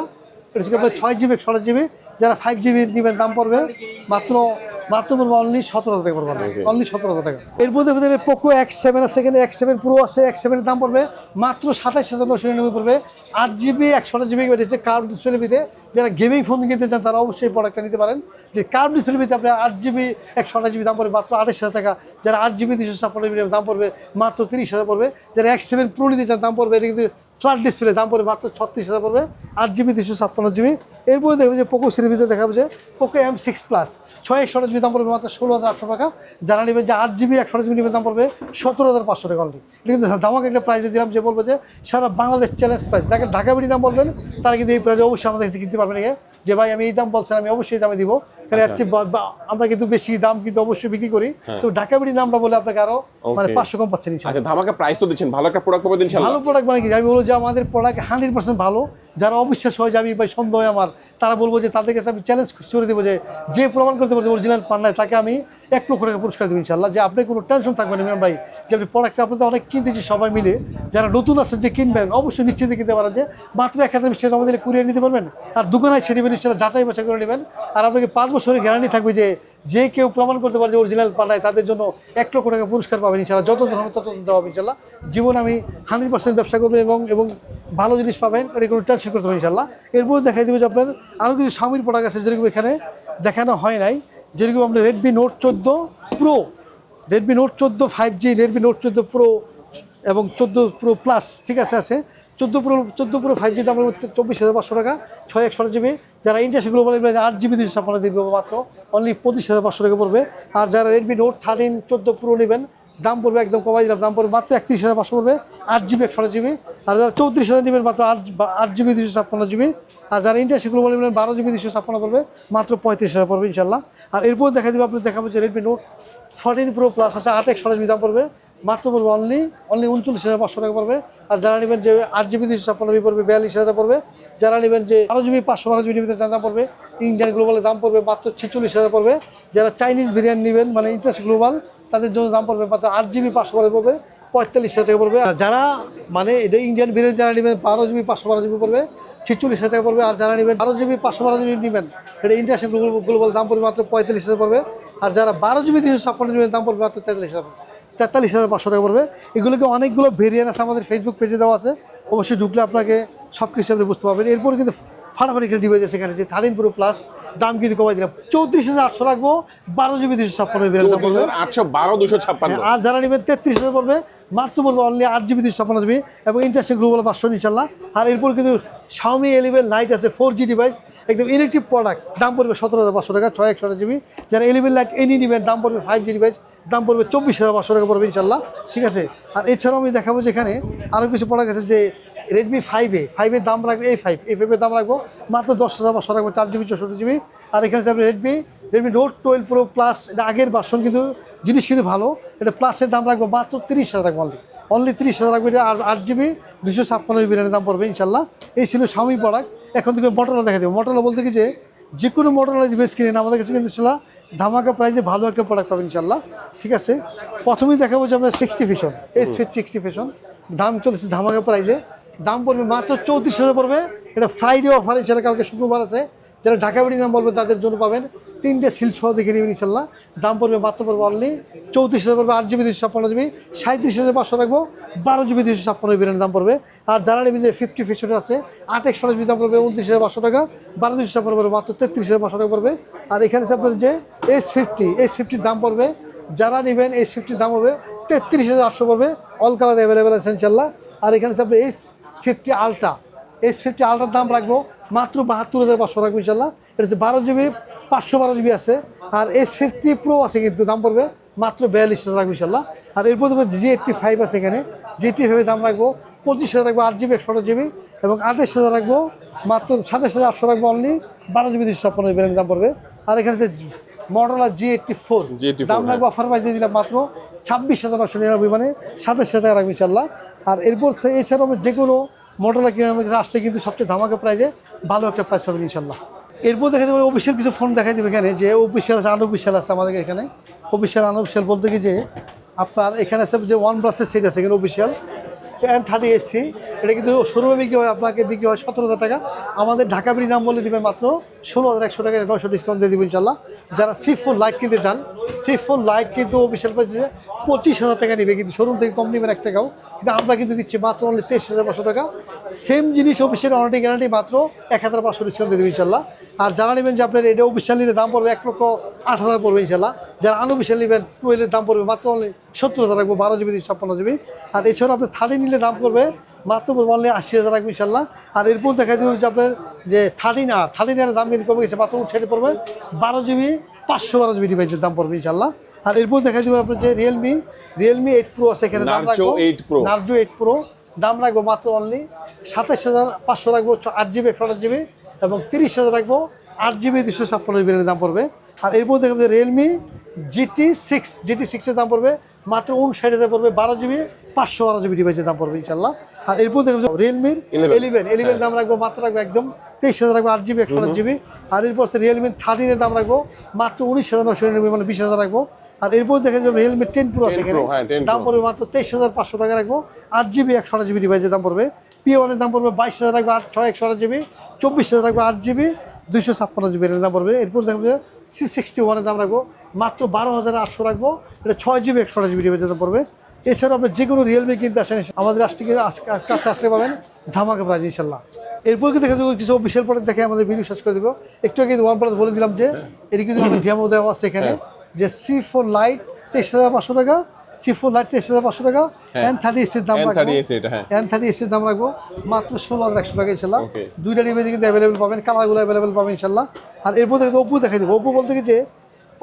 এটা আপনার ছয় জিবি একশো জিবি যারা ফাইভ জিবি নেবেন দাম পড়বে মাত্র মাত্র অনলি সতেরো হাজার টাকা পড়বে অনলি সতেরো হাজার টাকা। এরপর দেখবে পোকো এক্স সেভেন আছে এখানে এক্স সেভেন প্রো আছে এক্স সেভেনের দাম পড়বে মাত্র সাতাশ হাজার নশো নিরানব্বই পড়বে। আট জিবি একশো জিবি হচ্ছে কার্ভ ডিসপ্লে ভিতরে যারা গেমিং ফোন কিনতে চান তারা অবশ্যই প্রোডাক্টটা নিতে পারেন। যে কার্ভ ডিসপ্লে ভিতরে আপনি আট জিবি একশো জিবি দাম পড়বে মাত্র আঠাশ হাজার টাকা। যারা আট জিবি দুশো ছাপ্পান্ন জিবি দাম পড়বে মাত্র তিরিশ হাজার পড়বে। যারা এক্স সেভেন প্রো নিতে চান দাম পড়বে এটা কিন্তু ফ্ল্যাট ডিসপ্লে দাম পড়বে মাত্র ছত্রিশ হাজার পড়বে। আট জিবি দুশো ছাপ্পান্ন জিবি এরপরে দেখবে যে পোকো সিরিজ ভিতরে দেখাবো যে পোকো এম সিক্স প্লাস ছয় একশো জিবি দাম পড়বে মাত্র ষোলো হাজার আটশো টাকা। যারা নেবেন যে আট জিবি একশো জিবি নেবেন দাম পড়বে সতেরো হাজার পাঁচশো টাকা এটা কিন্তু দামাকে একটা প্রাইজে দিলাম যে বলব যে সারা বাংলাদেশ চ্যালেঞ্জ প্রাইস যাকে ঢাকা বেড়ি দাম বলবেন তারা কিন্তু এই প্রাইজে অবশ্যই আমাদের কাছে কিনতে পারবেন যে ভাই আমি এই দাম বলছেন আমি অবশ্যই দামে দিব। কারণ বা- আমরা কিন্তু বেশি দাম কিন্তু অবশ্যই বিক্রি করি। তো ঢাকা বেড়ি দামটা বলে আপনাকে আরও মানে পাঁচশো কম পাচ্ছেন। আচ্ছা ধামাকা প্রাইস তো দিচ্ছেন ভালো একটা প্রোডাক্ট পাবেন ভালো প্রোডাক্ট মানে কি? আমি বলব যে আমাদের প্রোডাক্ট হান্ড্রেড পার্সেন্ট ভালো। যারা অবিশ্বাস হয় যে আমি ভাই সন্দেহ আমার তারা বলব যে তাদের কাছে আমি চ্যালেঞ্জ করে দেবো যে যে প্রমাণ করতে পারবে অরিজিনাল পান্নায়, তাকে আমি এক লক্ষ টাকা পুরস্কার দেবো ইনশাল্লাহ যে আপনি কোনো টেনশন থাকবেন ইমরান ভাই, যে আপনি প্রোডাক্টটা আপনাদের অনেক কিনতেছি সবাই মিলে। যারা নতুন আছেন যে কিনবেন, অবশ্যই নিশ্চিন্তে কিনতে পারেন যে মাত্র এক হাজার বিশ আমাদের কুরিয়ার নিতে পারবেন আর দোকানে এসে নেবেন ইনশাল্লাহ যাচাই বাছাই করে নেবেন। আর আপনাকে পাঁচ বছরের গ্যারান্টি থাকবে যে যে কেউ প্রমাণ করতে পারে যে অরিজিনাল পান্নায়, তাদের জন্য এক লক্ষ টাকা পুরস্কার পাবেন ইনশাল্লাহ যত হবে তত দেওয়া হবে ইনশাল্লাহ জীবন আমি হান্ড্রেড পার্সেন্ট ব্যবসা করব এবং এবং ভালো জিনিস পাবেন এটা কোনো টেনশন করতে হবে ইনশাল্লাহ এরপর দেখাই দেবো যে আপনার আরও কিছু স্বামীর প্রোডাক্ট আছে যেরকম এখানে দেখানো হয় নাই। যেরকম আপনার রেডমি নোট চোদ্দ প্রো রেডমি নোট চোদ্দ ফাইভ জি রেডমি নোট চোদ্দ প্রো এবং চোদ্দ প্রো প্লাস ঠিক আছে আছে। চোদ্দ প্রো চোদ্দ প্রো ফাইভ জি মধ্যে চব্বিশ হাজার পাঁচশো টাকা, ছয় একশো জিবি যারা ইন্টারসি গ্লোবাল আট জিবি দুশো ছাপ্পান্ন দিবে মাত্র অনলি পঁচিশ হাজার পাঁচশো টাকা পড়বে। আর যারা রেডমি নোট থার্টিন চোদ্দ প্রো নেবেন, দাম পড়বে একদম কমাই দিলাম, দাম পড়বে মাত্র একত্রিশ হাজার পাঁচশো পড়বে, আট জিবি একশো জিবি আর যারা চৌত্রিশ হাজার নেবেন, মাত্র আট আট জিবি দুশো ছাপ্পান্ন জিবি আর যারা ইন্টারসি গ্লোবাল নেবেন, বারো জিবি দুশো ছাপ্পান্ন পড়বে, মাত্র পঁয়ত্রিশ হাজার পড়বে ইনশাল্লাহ। আর এরপর দেখা দেবো আপনি দেখাবো যে Redmi note fourteen pro plus আছে, আট একশো দাম পড়বে, মাত্র পড়বে অনলি অনলি উনচল্লিশ হাজার পাঁচশো টাকা পড়বে। আর যারা নেবেন যে আট জিবি দুশো ছাপ্পান্ন জিবি পড়বে, বিয়াল্লিশ হাজার পড়বে। যারা নেবেন যে বারো জিবি পাঁচশো বারো জিবি নিবেন দাম পড়বে। ইন্ডিয়ান গ্লোবালের দাম পড়বে, মাত্র ছেচল্লিশ হাজার পড়বে। যারা চাইনিজ বিরিয়ানি নেবেন মানে ইন্টারেস্ট গ্লোবাল তাদের জন্য দাম পড়বে মাত্র আট জিবি পাঁচশো বারো পড়বে, পঁয়তাল্লিশ হাজার টাকা পড়বে। যারা মানে এটা ইন্ডিয়ান বিরিয়ানি যারা নেবেন, বারো জিবি পাঁচশো বারো জিবি পড়বে ছেচল্লিশ হাজার টাকা পড়বে, আর যারা নেবেন বারো জিবি, পাঁচশো বারো জিবি নেবেন। এটা ইন্টারন্যাশনাল গ্লোবাল দাম পড়বে মাত্র পঁয়তাল্লিশ হাজার পড়বে। আর যারা বারো জিবি দুশো ছাপ্পান্ন জিবি দাম পড়বে মাত্র তেতাল্লিশ হাজার তেতাল্লিশ হাজার পাঁচশো টাকা পড়বে। এগুলোকে অনেকগুলো ভেরিয়েন্ট আছে, আমাদের ফেসবুক পেজে দেওয়া আছে। অবশ্যই ঢুকলে আপনাকে সব কিছু আপনি বুঝতে পারবেন। এরপরে কিন্তু ফাটাফাটি একটা ডিভাইস আছে এখানে যে থার্টিন প্রো প্লাস দাম কিন্তু কমাই দিলাম। চৌত্রিশ হাজার আটশো রাখব বারো জিবি দুশো ছাপ্পান্ন আটশো বারো দুশো ছাপ্পান্ন। হ্যাঁ, আর যারা নেবেন তেত্রিশ হাজার পড়বে মাত্র পড়বে অনলি আট জিবি দুশো ছাপ্পান্ন জিবি এবং ইন্টারস্টেট গ্লোবাল পাঁচশো ইনশাল্লাহ। আর এরপর কিন্তু শাওমি এলিভেন লাইট আছে ফোর জি ডিভাইস একদম ইলেকট্রিক প্রোডাক্ট দাম পড়বে সতেরো হাজার পাঁচশো টাকা ছয় একশো জিবি যারা ইলেভেন লাইট এনি নেবেন দাম পড়বে ফাইভ জি ডিভাইস দাম পড়বে চব্বিশ হাজার পাঁচশো টাকা পড়বে ইনশাল্লাহ। ঠিক আছে? আর এছাড়াও আমি দেখাবো যে এখানে আরও কিছু প্রোডাক্ট আছে যে রেডমি ফাইভে ফাইভের দাম রাখবে, এই ফাইভ এই ফাইভের দাম রাখব, মাত্র দশ হাজার পাঁচশো রাখব, চার জিবি, চৌষট্টি জিবি। আর এখানে আপনি Redmi Redmi note twelve pro plus এটা আগের বাসন কিন্তু, জিনিস কিন্তু ভালো, এটা প্লাসের দাম রাখব, মাত্র তিরিশ হাজার রাখব অনলি অনলি তিরিশ হাজার রাখবে, এটা আর আট জিবি দুশো ছাপ্পান্ন জিবি র্যামের দাম পড়বে ইনশাল্লাহ এই ছিল স্বামী প্রোডাক্ট এখন থেকে মোটরলা দেখা দেবো। মোটরলা বলতে কি যে যে কোনো মোটরলা ডিভাইস কিনেন আমাদের কাছে কিন্তু ইনশাল্লাহ ধামাকা প্রাইজে ভালো একটা প্রোডাক্ট পাবেন ইনশাল্লাহ ঠিক আছে? প্রথমেই দেখাবো যে আমরা sixty fission S fit sixty fission দাম চলেছে ধামাকা প্রাইজে দাম পড়বে মাত্র চৌত্রিশ হাজার পড়বে। এটা ফ্রাইডে অফার এছাড়া কালকে শুক্রবার আছে যারা ঢাকা বেড়ি নাম বলবে তাদের জন্য পাবেন। তিনটে সিল সহ দেখে নেবেন ইনশাল্লাহ। দাম পড়বে মাত্র পড়বে অনলি চৌত্রিশ হাজার পড়বে, আট জিবি দুশো ছাপ্পান্ন জিবি সাঁত্রিশ হাজার পাঁচশো রাখব, বারো জিবি দুশো ছাপ্পান্ন জিবির দাম পড়বে। আর যারা নেবেন যে ফিফটি ফিশন আছে, আট একশো জিবি দাম পড়বে, উনত্রিশ হাজার পাঁচশো টাকা। বারো দুশো ছাপ্পান্ন পড়বে, মাত্র তেত্রিশ হাজার পাঁচশো টাকা পড়বে। আর এখানে আছে আপনার যে এস ফিফটি এস ফিফটির দাম পড়বে। যারা নেবেন এস ফিফটির দাম হবে তেত্রিশ হাজার আটশো পড়বে। অল কালার অ্যাভেলেবেল আছে ইনশাল্লাহ। আর এখানে আছে S fifty Ultra. S fifty আলট্রার দাম রাখব মাত্র বাহাত্তর হাজার পাঁচশো রাখব ইনশাল্লাহ। এটা হচ্ছে বারো জিবি পাঁচশো বারো জিবি আছে। আর এস ফিফটি প্রো আছে কিন্তু দাম পড়বে মাত্র বিয়াল্লিশ হাজার রাখব ইনশাল্লাহ। আর এরপর দেখব জি এইটটি ফাইভ আছে এখানে। জি এইটটি ফাইভের দাম রাখব পঁচিশ হাজার রাখব আট জিবি একশো জিবি এবং আঠাশ হাজার রাখব মাত্র সাতাশ হাজার আটশো রাখব অনলি বারো জিবি দুশো ছাপ্পান্ন জিবি দাম পড়বে। আর এখানে মডেল আর জি এইটটি ফোর G84 দাম রাখব অফার প্রাইস দিয়ে দিলাম মাত্র ছাব্বিশ হাজার নশো নিরানব্বই মানে সাতাশ হাজার টাকা রাখব ইনশাল্লাহ। আর এরপর এছাড়াও যে কোনো মডেল কিনে আমাদের কাছে আসলে কিন্তু সবচেয়ে ধামাকা প্রাইজে ভালো একটা প্রাইস পাবেন ইনশাল্লাহ এরপর দেখা যাবে অফিসিয়াল কিছু ফোন দেখাই দেবে এখানে যে অফিসিয়াল আছে আনঅফিসিয়াল আছে আমাদের এখানে। অফিসিয়াল আনঅফিসিয়াল বলতে কি যে আপনার এখানে আছে যে ওয়ান প্লাসের সেট আছে, এখানে অফিসিয়াল এন থার্টি এসি এটা কিন্তু শোরুমে বিক্রি হয়, আপনাকে বিক্রি হয় সতেরো হাজার টাকা। আমাদের ঢাকা বিড়ি নাম বলে দিবেন মাত্র ষোলো হাজার একশো টাকা নশো ডিসকাউন্ট দিয়ে দেবেন ইনশাল্লাহ। যারা সি ফোর লাইট কিনতে চান সি ফোর লাইট কিন্তু অফিসিয়াল প্রাইসে পঁচিশ হাজার টাকা নেবে, কিন্তু শোরুম থেকে কম নেবেন এক টাকাও। কিন্তু আমরা কিন্তু দিচ্ছি মাত্র অনলি তেইশ হাজার পাঁচশো টাকা। সেম জিনিস অফিসিয়াল অনারিটি গ্যারান্টি মাত্র এক হাজার পাঁচশো ডিসকাউন্ট দিয়ে দেবেন ইনশাল্লাহ। আর যারা নেবেন যে আপনার এটা অফিসিয়াল নিলে দাম পড়বে এক লক্ষ আট হাজার পড়বে ইনশাল্লাহ। যারা আনঅফিসিয়াল নেবেন টুয়েলের দাম পড়বে মাত্র অনলি সত্তর হাজার রাখব বারো জিবি ছাপ্পান্ন জিবি। আর এছাড়াও আপনি থার্টি নিলে দাম পড়বে মাত্র অনলি আশি হাজার রাখব ইনশাল্লাহ। আর এরপর দেখা যাবে যে আপনার যে থার্টিন আর থার্টিন আর দাম কিন্তু কমে গেছে মাত্র ছেড়ে পড়বে বারো জিবি পাঁচশো বারো জিবি ডিভাইসের দাম পড়বে ইনশাল্লাহ। আর এরপর দেখা যাবে আপনার যে রিয়েলমি রিয়েলমি এইট প্রো আছে এখানে দাম রাখব 8 Pro নার্জো এইট প্রো দাম রাখব মাত্র অনলি সাতাশ হাজার পাঁচশো রাখব আট জিবি একশো আট জিবি এবং তিরিশ হাজার রাখব আট জিবি দুশো ছাপ্পান্ন জিবির দাম পড়বে। আর এরপর দেখব যে রিয়েলমি জিটি সিক্স জিটি সিক্সের দাম পড়বে মাত্র উনষাট হাজার পড়বে বারো জিবি পাঁচশো বারো জিবি ডিভাইসের দাম পড়বে ইনশাল্লাহ আর এরপর দেখব রিয়েলমির 11 এলিভেন এলিভেন দাম রাখব মাত্র রাখব একদম তেইশ হাজার রাখব আট জিবি একশো আট জিবি। আর এরপর রিয়েলমি থার্টিনের দাম রাখব মাত্র উনিশ হাজার নশো নিরানব্বই মানে বিশ হাজার রাখব। আর এরপর দেখা যাবে রিয়েলমি টেন প্রো আছে 10 এখানে। হ্যাঁ, 10 দাম পড়বে মাত্র তেইশ হাজার পাঁচশো টাকা রাখব আট জিবি একশো আট জিবি ডিভাইসের দাম পড়বে। পি ওয়ানের দাম পড়বে বাইশ হাজার রাখব আট ছয় একশো আট জিবি চব্বিশ হাজার রাখব আট জিবি। দুইশো ছাপ্পান্ন জিবি দাম পড়বে এরপর দেখব যে সি সিক্সটি ওয়ানের দাম রাখব। মাত্র বারো হাজার আটশো রাখব। এটা ছয় জিবি একশো আট জিবি ডিভাইসের দাম পড়বে। এছাড়াও আপনি যে কোনো রিয়েলমি কিনতে আসেন আমাদের আসতে কিন্তু আস- কাছে আসলে পাবেন ধামাকা প্রাইজ ইনশাল্লাহ এরপর কি দেখা যাবে কিছু অফিসিয়াল প্রোডাক্ট দেখে আমাদের ভিডিও শেষ করে দেবো একটু আগে ওয়ান প্লাস বলে দিলাম যে এটি কিন্তু ডেমো দেওয়া আছে এখানে। যে সি ফোর লাইট তেইশ হাজার পাঁচশো টাকা সি ফোর লাইট তেইশ হাজার পাঁচশো টাকা। এন থার্টি এসির দাম রাখব। N30 এটা এন থার্টি এসির দাম রাখব। মাত্র ষোলো হাজার একশো টাকা ইনশাল্লাহ. দুইটা ডিভাইসে কিন্তু অ্যাভেলেবেল পাবেন কালারগুলো অ্যাভেলেবেল পাবেন ইনশাল্লাহ। আর এরপর দেখে ওপো দেখাই দেবো। ওপো বলতে যে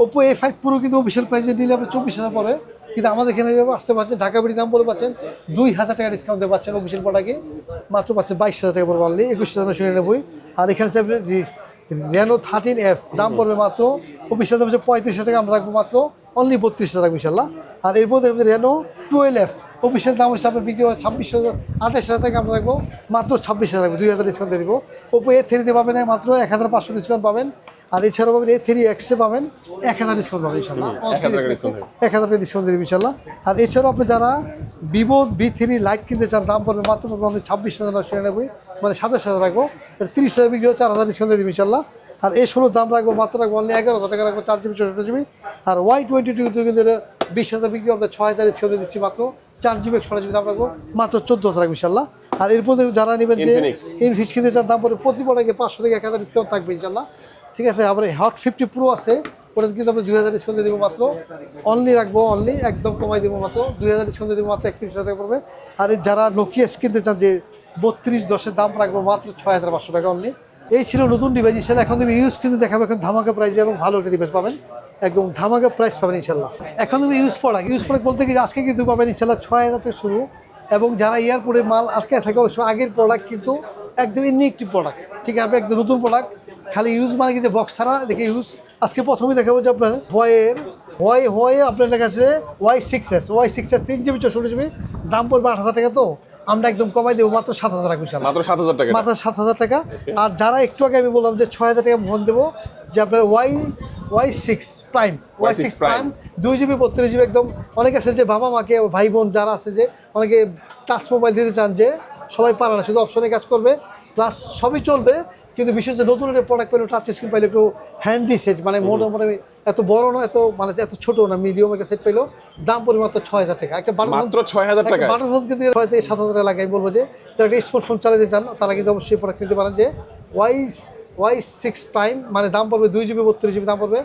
ওপো এ ফাইভ পুরো কিন্তু অফিসিয়াল প্রাইসে নিলে আপনি চব্বিশ হাজার পরে। কিন্তু আমাদের এখানে আসতে পারছেন ঢাকা বিড়ি দাম বলে পাচ্ছেন। দুই হাজার টাকা ডিসকাউন্ট দিয়ে পাচ্ছেন অফিসিয়াল প্রোডাক্টে মাত্র পাচ্ছেন বাইশ হাজার টাকা পড়বে অনলি একুশ হাজার নশো নিরানব্বই। আর এখানে ন্যানো থার্টিন এফ দাম পড়বে মাত্র অফিসিয়াল দাম হচ্ছে পঁয়ত্রিশ হাজার টাকা আমরা রাখব মাত্র। অনলি বত্রিশ হাজার রাখব ইনশাল্লাহ আর এরপর দেখবেন রেনো টুয়েলভ এফ অফিসিয়াল দাম হচ্ছে আপনার বিক্রি ছাব্বিশ হাজার আঠাশ হাজার টাকা আমরা রাখব। মাত্র ছাব্বিশ হাজার রাখব দুই হাজার ডিসকাউন্ট দিয়ে দেবো। ওপো এ থ্রিতে পাবেন মাত্র এক হাজার পাঁচশো ডিসকাউন্ট পাবেন। আর এছাড়াও পাবেন এ থ্রি এক্সে পাবেন এক হাজার ডিসকাউন্ট পাবেন ইনশাল্লাহ এক হাজার টাকা টাকা ডিসকাউন্ট দিয়ে দেবো ইনশাল্লাহ আর এছাড়াও আপনি যারা ভিভো বি থ্রি লাইট কিনতে চান দাম পড়বে মাত্র ছাব্বিশ হাজার নশো নিরানব্বই মানে সাতাশ হাজার রাখব। তিরিশ হাজার বিক্রি চার হাজার ডিসকাউন্ট দিয়ে দেবো ইনশাল্লাহ আর এই ষোলোর দাম রাখব মাত্র রাখব অনলি এগারো হাজার টাকা রাখব চার জিবি চৌষট্টি জিবি। আর ওয়াই টোয়েন্টি টু কিন্তু বিশ হাজার বিক্রি আমরা ছয় হাজার ডিসকাউন্ট দিচ্ছি মাত্র। চার জিবি একশো জিবি দাম রাখব মাত্র চোদ্দ হাজার রাখব ইনশাল্লাহ। আর এরপর যারা নেবেন যে। ইনফিক্স কিনতে চান দাম পড়বে প্রতি প্রোডাক্টে পাঁচশো থেকে এক হাজার ডিসকাউন্ট থাকবে ইনশাল্লাহ। ঠিক আছে আবার হট ফিফটি প্রো আছে ওটা কিন্তু আমরা দুই হাজার ডিসকাউন্ট দিয়ে দেবো মাত্র। অনলি রাখব অনলি একদম কমাই দেবো মাত্র। দুই হাজার ডিসকাউন্ট দিয়ে দেবো মাত্র একত্রিশ হাজার টাকা পড়বে। আর এই যারা নোকিয়া কিনতে চান যে বত্রিশ দশের দাম রাখব মাত্র ছয় হাজার পাঁচশো টাকা অনলি এই ছিল নতুন ডিভাইস ইনশাল্লাহ এখন তুমি ইউজ কিন্তু দেখাবো, এখন ধামাকা প্রাইস এবং ভালো একটা ডিভাইস পাবেন। একদম ধামাকা প্রাইস পাবেন, ইনশাল্লাহ। এখন তুমি ইউজ প্রোডাক্ট ইউজ প্রোডাক্ট বলতে কি, আজকে কিন্তু পাবেন, ইনশাল্লাহ ছয় হাজার থেকে শুরু। এবং যারা এয়ারপোর্টে মাল আটকে থাকে, অবশ্য আগের প্রোডাক্ট কিন্তু একদম এমনি একটি প্রোডাক্ট ঠিক আছে, একদম নতুন প্রোডাক্ট খালি ইউজ মানে কি যে বক্স ছাড়া দেখে ইউজ আজকে প্রথমে দেখাবো যে আপনার হোয়ের হোয়াই হোয়ে আপনার লেখা আছে Y six S Y six S তিন জিবি চৌষট্টি জিবি দাম পড়বে আট হাজার টাকা তো। আমরা একদম কমাই দেবো মাত্র সাত হাজার টাকা ইনশাল্লাহ। মাত্র সাত হাজার টাকা। মাত্র সাত হাজার টাকা। আর যারা একটু আগে আমি বললাম যে ছয় হাজার টাকা ফোন দেবো যে আপনার Y Y six prime Y six prime দুই জিবি বত্রিশ জিবি একদম। অনেকে আছে যে বাবা মাকে ভাই বোন যারা আছে যে অনেকে টাচ মোবাইল দিতে চান যে সবাই পারে না শুধু অপশনে কাজ করবে। প্লাস সবই চলবে। কিন্তু বিশেষ যে নতুন একটা প্রোডাক্ট পেলে টাচ স্ক্রিন পাইলে একটু হ্যান্ডি সেট মানে মোটামুটি এত বড় না এত মানে এত ছোট না মিডিয়াম একটা সেট পেলেও দাম পরিমাণ মাত্র ছয় হাজার টাকা। একটা মাত্র ছয় হাজার টাকা বাটার ফোন কিন্তু ছয় থেকে সাত হাজার টাকা লাগে আমি বলব যে যারা একটা স্মার্টফোন চালাতে চান তারা কিন্তু অবশ্যই প্রোডাক্ট নিতে পারেন যে ওয়াই ওয়াই সিক্স প্রাইম মানে দাম পড়বে দুই জিবি বত্রিশ জিবি দাম পড়বে।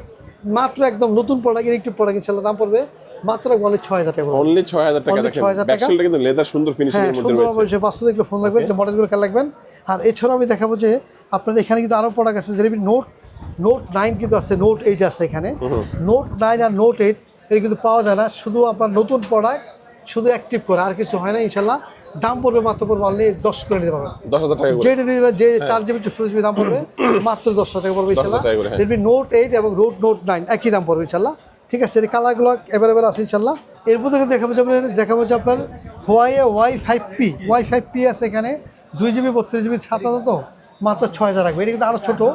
মাত্র একদম নতুন প্রোডাক্ট ইলেকট্রিক প্রোডাক্ট ইনশাল্লাহ দাম পড়বে। মাত্র বলে ছয় হাজার টাকা অনলি ছয় হাজার টাকা Only দেখেন 6,000 টাকা। কিন্তু লেদার সুন্দর ফিনিশিং হ্যাঁ এর মধ্যে সুন্দর রয়েছে। বলছে বাস্তু দেখলে ফোন লাগবে যে মডেলগুলো খেয়াল রাখবেন আর এছাড়াও আমি দেখাবো যে আপনার এখানে কিন্তু আরও প্রোডাক্ট আছে যেরকম নোট নোট নাইন কিন্তু আছে নোট এইট আছে এখানে। নোট নাইন আর নোট এইট এটা কিন্তু পাওয়া যায় না শুধু আপনার নতুন প্রোডাক্ট শুধু অ্যাক্টিভ করে আর কিছু হয় না ইনশাল্লাহ দাম পড়বে মাত্র পড়বে অনলি দশ করে নিতে পারবেন। দশ হাজার টাকা যে নিবে যে চার জিবি চৌষট্টি জিবি দাম পড়বে মাত্র দশ হাজার টাকা পড়বে 10,000 ইনশাল্লাহ হ্যাঁ। রেডমি নোট এইট এবং রোড নোট নাইন একই দাম পড়বে ইনশাল্লাহ ঠিক আছে এই কালারগুলো অ্যাভেলেবেল আছে ইনশাল্লাহ এরপর থেকে দেখাবো যে আপনার দেখাবো যে আপনার Y Y five P Y five P আছে এখানে। দুই জিবি বত্রিশ জিবি সাত হাজার তো? মাত্র ছয় হাজার রাখবে। এটা কিন্তু আরও ছোটো।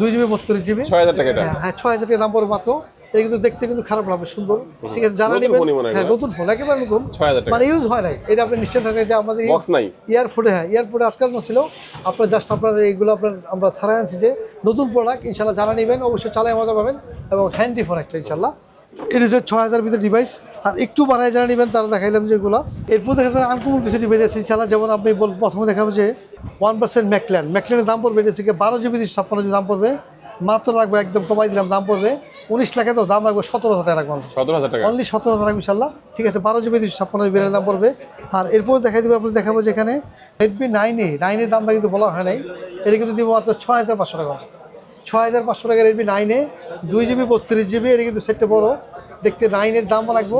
দুই জিবি বত্রিশ জিবি। ছয় হাজার টাকা হ্যাঁ হ্যাঁ ছয় হাজার টাকা দাম পড়বে মাত্র। এটা কিন্তু দেখতে কিন্তু খারাপ লাগবে সুন্দর। ঠিক আছে জানা নেবেন হয় নতুন ফোন একেবারে নতুন। 6,000 টাকা। মানে ইউজ হয় নাই। এটা আপনি নিশ্চিত থাকেন যে আমাদের বক্স নাই। এয়ারপোর্টে হ্যাঁ এয়ারপোর্টে আটকানো ছিল। আপনার জাস্ট আপনার এইগুলো আপনার আমরা ছাড়াই আনছি যে নতুন প্রোডাক্ট ইনশাল্লাহ জানা নেবেন অবশ্যই চালাই মজা পাবেন। এবং হ্যান্ডি ফোন একটা ইনশাল্লাহ এটা হচ্ছে ছয় হাজার ভিতরে ডিভাইস আর একটু বাড়ায় যারা নেবেন তারা দেখাইলাম যেগুলো এরপর দেখা যাবে আনকমন কিছু ডিভাইস আছে? ইনশাল্লাহ যেমন আপনি বল- প্রথমে দেখাবো যে ওয়ান পার্সেন্ট ম্যাকল্যান ম্যাকল্যানের দাম পড়বে এটা থেকে বারো জিবি দুশো ছাপ্পান্ন জিবি দাম পড়বে। মাত্র লাগবে একদম কমাই দিলাম দাম পড়বে। উনিশ লাখে তো দাম লাগবে সতেরো হাজার টাকা রাখব সতেরো হাজার টাকা। অনলি সতেরো হাজার টাকা ইনশাল্লাহ ঠিক আছে বারো জিবি দুশো ছাপ্পান্ন জিবি দাম পড়বে। আর এরপর দেখাই দেবে আপনি দেখাবো যে এখানে রেডমি নাইন নাইনের দামটা কিন্তু বলা হয় নাই। এটা কিন্তু দিব মাত্র ছয় হাজার পাঁচশো টাকা। ছয় হাজার পাঁচশো টাকা রেডমি নাইনে দুই জিবি বত্রিশ জিবি এটা কিন্তু সেটটা বড়। দেখতে নাইনের দাম রাখব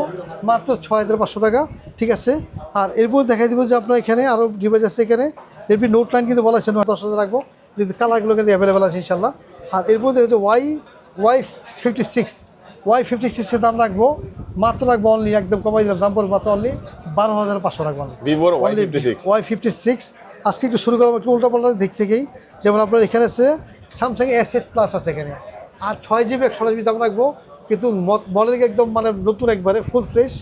মাত্র ছয় হাজার পাঁচশো টাকা ঠিক আছে? আর এরপর দেখাই দিব যে আপনার এখানে আরও ডিভাইস আছে এখানে। রেডমি নোট নাইন কিন্তু বলা হয়েছে দশ হাজার রাখব। কিন্তু কালারগুলো কিন্তু অ্যাভেলেবেল আছে ইনশাল্লাহ আর এরপর দেখা যাচ্ছে Y Y fifty six Y fifty সিক্সের দাম রাখব মাত্র রাখব অনলি একদম কমাই দিলাম দাম পড়বে মাত্র অনলি বারো হাজার পাঁচশো রাখব only। ভিভোর Y fifty six Y fifty six আজকে একটু শুরু করব একটু উল্টা পাল্টা দিক থেকেই। যেমন আপনার এখানে আছে স্যামসাং এস এইট প্লাস আছে এখানে। আর ছয় জিবি একশো জিবি দাম রাখব। কিন্তু মডেল একদম মানে নতুন একবারে ফুল ফ্রেশ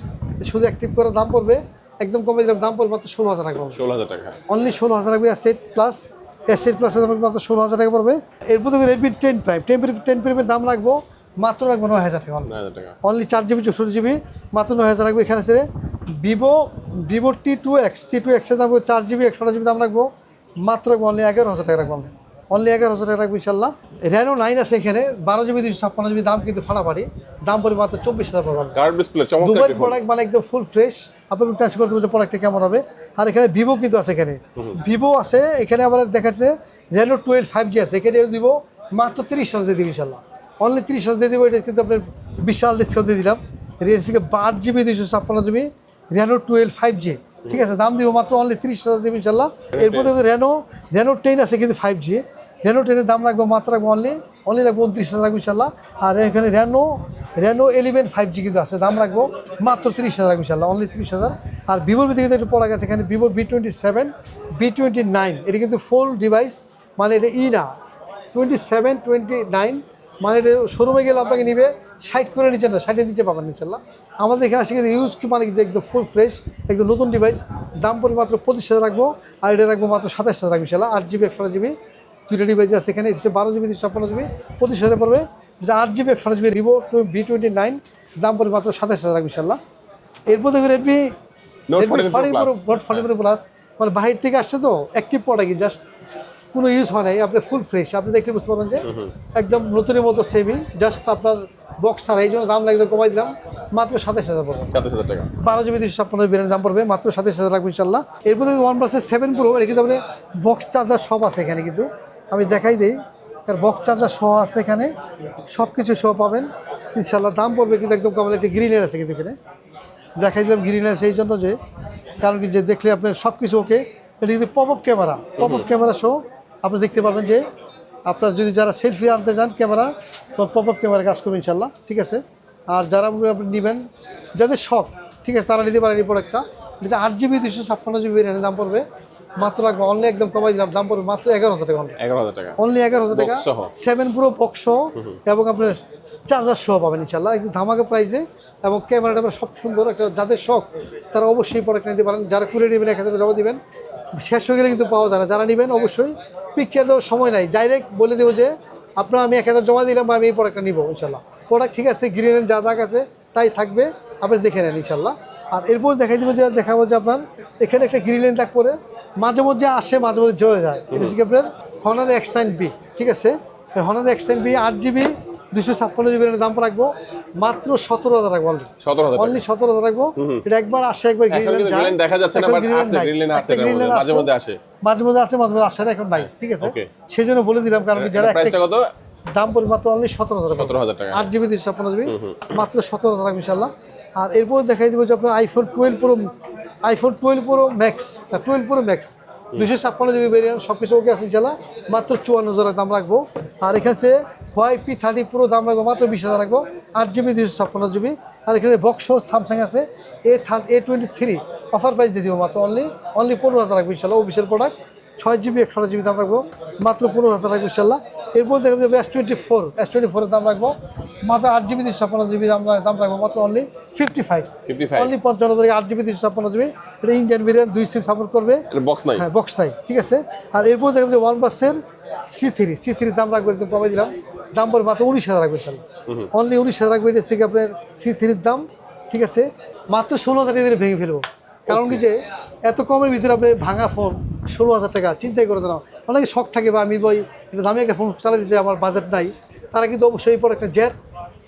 শুধু অ্যাক্টিভ করে দাম পড়বে। একদম কমে দিলাম দাম পড়বে মাত্র ষোলো হাজার রাখব ষোলো হাজার টাকা। অনলি ষোলো হাজার রাখবে অ্যাসেট প্লাস অ্যাসেট প্লাসের দাম মাত্র ষোলো হাজার টাকা পড়বে। এরপর দেখবে Redmi ten prime ten ten প্রাইমের দাম রাখব মাত্র রাখব নয় হাজার টাকা। অনলি চার জিবি চৌষট্টি জিবি মাত্র নয় হাজার রাখব এখানে আছে Vivo Vivo T two X T two এক্সের দাম চার জিবি একশো জিবি দাম রাখব। মাত্র রাখব অনলি এগারো হাজার টাকা রাখব অনলি এগারো হাজার টাকা রাখব ইনশাল্লাহ র্যানো নাইন আছে এখানে বারো জিবি দুশো ছাপ্পান্ন জিবি দাম কিন্তু ফাটাফাটি। দাম পড়বে মাত্র চব্বিশ হাজার দুবাই প্রোডাক্ট মানে একদম ফুল ফ্রেশ আপনি টেস্ট করতে বলছে প্রোডাক্টটা কেমন হবে। আর এখানে ভিভো কিন্তু আছে এখানে। ভিভো আছে এখানে আবার দেখাচ্ছে রেনো টুয়েলভ ফাইভ জি আছে। এখানে দিব মাত্র তিরিশ হাজার দিয়ে দিব ইনশাল্লাহ অনলি তিরিশ হাজার দিয়ে দিব এটা কিন্তু আপনার বিশাল ডিসকাউন্ট দিয়ে দিলাম। রিয়েলসি থেকে আট জিবি দুইশো ছাপ্পান্ন GB Reno twelve five G ঠিক আছে দাম দিব মাত্র অনলি তিরিশ হাজার দিব ইনশাল্লাহ। এরপর রেনো রেনো টেন আছে কিন্তু ফাইভ জি রেনো টেনের দাম রাখব মাত্র রাখব অনলি অনলি রাখব উনত্রিশ হাজার রাখব ইনশাল্লাহ। আর এখানে Reno Reno eleven five G কিন্তু আছে দাম রাখব মাত্র তিরিশ হাজার রাখব ইনশাল্লাহ অনলি তিরিশ হাজার। আর ভিভোর ভিতরে কিন্তু একটু পড়া গেছে এখানে Vivo V twenty seven V twenty nine এটা কিন্তু ফুল ডিভাইস মানে এটা ই না। টোয়েন্টি সেভেন টোয়েন্টি নাইন মানে এটা শোরুমে গেলে আপনাকে নিবে ষাট করে নিচে না ষাটের নিচে পাবেন ইনশাল্লাহ। আমাদের এখানে আসে কিন্তু ইউজ কি মানে যে একদম ফুল ফ্রেশ একদম নতুন ডিভাইস দাম পড়বে মাত্র পঁচিশ হাজার রাখব আর এটা রাখব মাত্র সাতাশ হাজার রাখব ইনশাল্লাহ আট জিবি একশো জিবি দুটো ডিভাইস আছে এখানে এটা বারো জিবি দুশো ছাপ্পান্ন জিবি পঁচিশ হাজার পড়বে। যে আট জিবি একশো GB Vivo two V twenty nine দাম পড়বে মাত্র সাতাশ হাজার রাখব ইনশাল্লাহ এরপর দেখবে Redmi Note 14 Pro Plus। Note forty pro plus মানে বাহির থেকে আসছে তো অ্যাক্টিভ প্রোডাক্ট জাস্ট কোনো ইউজ হয় নাই আপনি ফুল ফ্রেশ আপনি দেখলে বুঝতে পারবেন যে একদম নতুনের মতো সেভিং জাস্ট আপনার বক্স ছাড়া এই জন্য দাম লাগবে কমাই দিলাম। মাত্র সাতাশ হাজার পড়বে। সাতাশ হাজার টাকা। বারো জিবি দুশো ছাপ্পান্ন জিবির দাম পড়বে মাত্র সাতাশ হাজার রাখব ইনশাল্লাহ এরপর ওয়ান প্লাসের সেভেন প্রো এটা কিন্তু আপনি বক্স চার্জার সব আছে এখানে কিন্তু। আমি দেখাই দিই এর বক্স চার্জার সহ আছে এখানে সব কিছু সহ পাবেন। ইনশাল্লাহ দাম পড়বে কিন্তু একদম কম একটি গ্রিনের আছে কিন্তু এখানে। দেখাই দিলাম গ্রিনের সেই জন্য যে কারণ কি যে দেখলে আপনার সব কিছু ওকে এটা কিন্তু pop up camera pop up camera সহ আপনি দেখতে পাবেন যে আপনার যদি যারা সেলফি আনতে চান ক্যামেরা তো পপ আপ ক্যামেরা কাজ করবে ইনশাল্লাহ ঠিক আছে? আর যারা আপনি নেবেন যাদের শখ ঠিক আছে তারা নিতে পারেন এই প্রোডাক্টটা এটা আট জিবি দুশো ছাপ্পান্ন জিবি দাম পড়বে। মাত্র লাগবে অনলি একদম কমাই দিলাম দাম পড়বে মাত্র এগারো হাজার টাকা এগারো হাজার টাকা। অনলি এগারো হাজার টাকা। সেভেন প্রো বক্স এবং আপনার চার্জার সহ পাবেন ইনশাল্লাহ একদম ধামাকা প্রাইসে এবং ক্যামেরাটা সব সুন্দর। একটা যাদের শখ তারা অবশ্যই প্রোডাক্ট নিতে পারেন। যারা কুড়িয়ে নেবেন এক হাজার জমা দিবেন। শেষ হয়ে গেলে কিন্তু পাওয়া যায় না। যারা নেবেন অবশ্যই পিকচার দেওয়ার সময় নাই। ডাইরেক্ট বলে দেবো যে, আপনার আমি এক হাজার জমা দিলাম বা আমি এই প্রোডাক্টটা নিবো, ইনশাল্লাহ। প্রোডাক্ট ঠিক আছে গ্রিন যা দাগ আছে, তাই থাকবে। আপনি দেখে নেন, ইনশাল্লাহ। আর এরপর দেখাই দেবো যে, দেখাবো যে আপনার, এখানে একটা গ্রিন দাগ পরে মাঝে মধ্যে আসে, মাঝে মধ্যে চলে যায়। এটা হচ্ছে আপনার হনার এক্স বি ঠিক আছে? হনার এক্স বি আট জিবি দুশো ছাপ্পান্ন জিবি দাম রাখব মাত্র সতেরো হাজার রাখব অনলি সতেরো হাজার অনলি সতেরো হাজার রাখব। এটা একবার আসে একবার গ্রিন দেখা যাচ্ছে না মাঝে মধ্যে আসে। মাঝে মধ্যে আছে মাঝে মধ্যে আসে না এখন নাই ঠিক আছে? সেই জন্য বলে দিলাম কারণ যারা কত? দাম পড়বে মাত্র অনলি সতেরো হাজার সতেরো হাজার টাকা। আট জিবি দুশো ছাপ্পান্ন জিবি। মাত্র সতেরো হাজার টাকা ইনশাল্লাহ আর এরপর দেখাই দেবো যে আপনার iPhone twelve pro iPhone twelve pro max twelve pro max দুশো ছাপ্পান্ন জিবি ভেরিয়েন্ট সব কিছু ওকে আছে ইনশাল্লাহ মাত্র চুয়ান্ন হাজার দাম রাখব। আর এখানে ওয়াই পি থার্টি প্রো দাম রাখব মাত্র বিশ হাজার রাখব। আট জিবি দুশো ছাপ্পান্ন জিবি। আর এখানে বক্স স্যামসাং আছে। A third A twenty three offer price দিয়ে দিব মাত্র অনলি অনলি পনেরো হাজার রাখব ইনশাল্লাহ অফিসের প্রোডাক্ট ছয় জিবি একশো জিবি দাম রাখব। মাত্র পনেরো হাজার রাখব ইনশাল্লাহ। এরপর দেখা যাবে S twenty four S twenty ফোরের দাম রাখব। মাত্র আট জিবি দুশো ছাপ্পান্ন জিবি দাম দাম রাখব মাত্র অনলি ফিফটি ফাইভ অনলি পঞ্চান্ন থেকে আট জিবি দুশো ছাপ্পান্ন জিবি। এটা ইন্ডিয়ান ভেরিয়েন্ট দুই সিম সাপোর্ট করবে। বক্স নাই। হ্যাঁ বক্স নাই। ঠিক আছে? আর এরপর দেখবেন যে ওয়ান প্লাসের সি থ্রি সি থ্রির দাম রাখব একদম কমে দিলাম। দাম পড়বে মাত্র উনিশ হাজার রাখবে ইনশাল্লাহ অনলি উনিশ হাজার রাখবে এটা হচ্ছে আপনার সি থ্রির দাম ঠিক আছে? মাত্র ষোলো হাজার টাকা ভেঙে ফেলব। কারণ কি যে এত কমের ভিতরে আপনি ভাঙা ফোন ষোলো হাজার টাকা চিন্তাই করে না অনেকে শখ থাকে বা আমি বই এটা দামি একটা ফোন চালা দিচ্ছে আমার বাজেট নাই। তারা কিন্তু অবশ্যই পর একটা জেট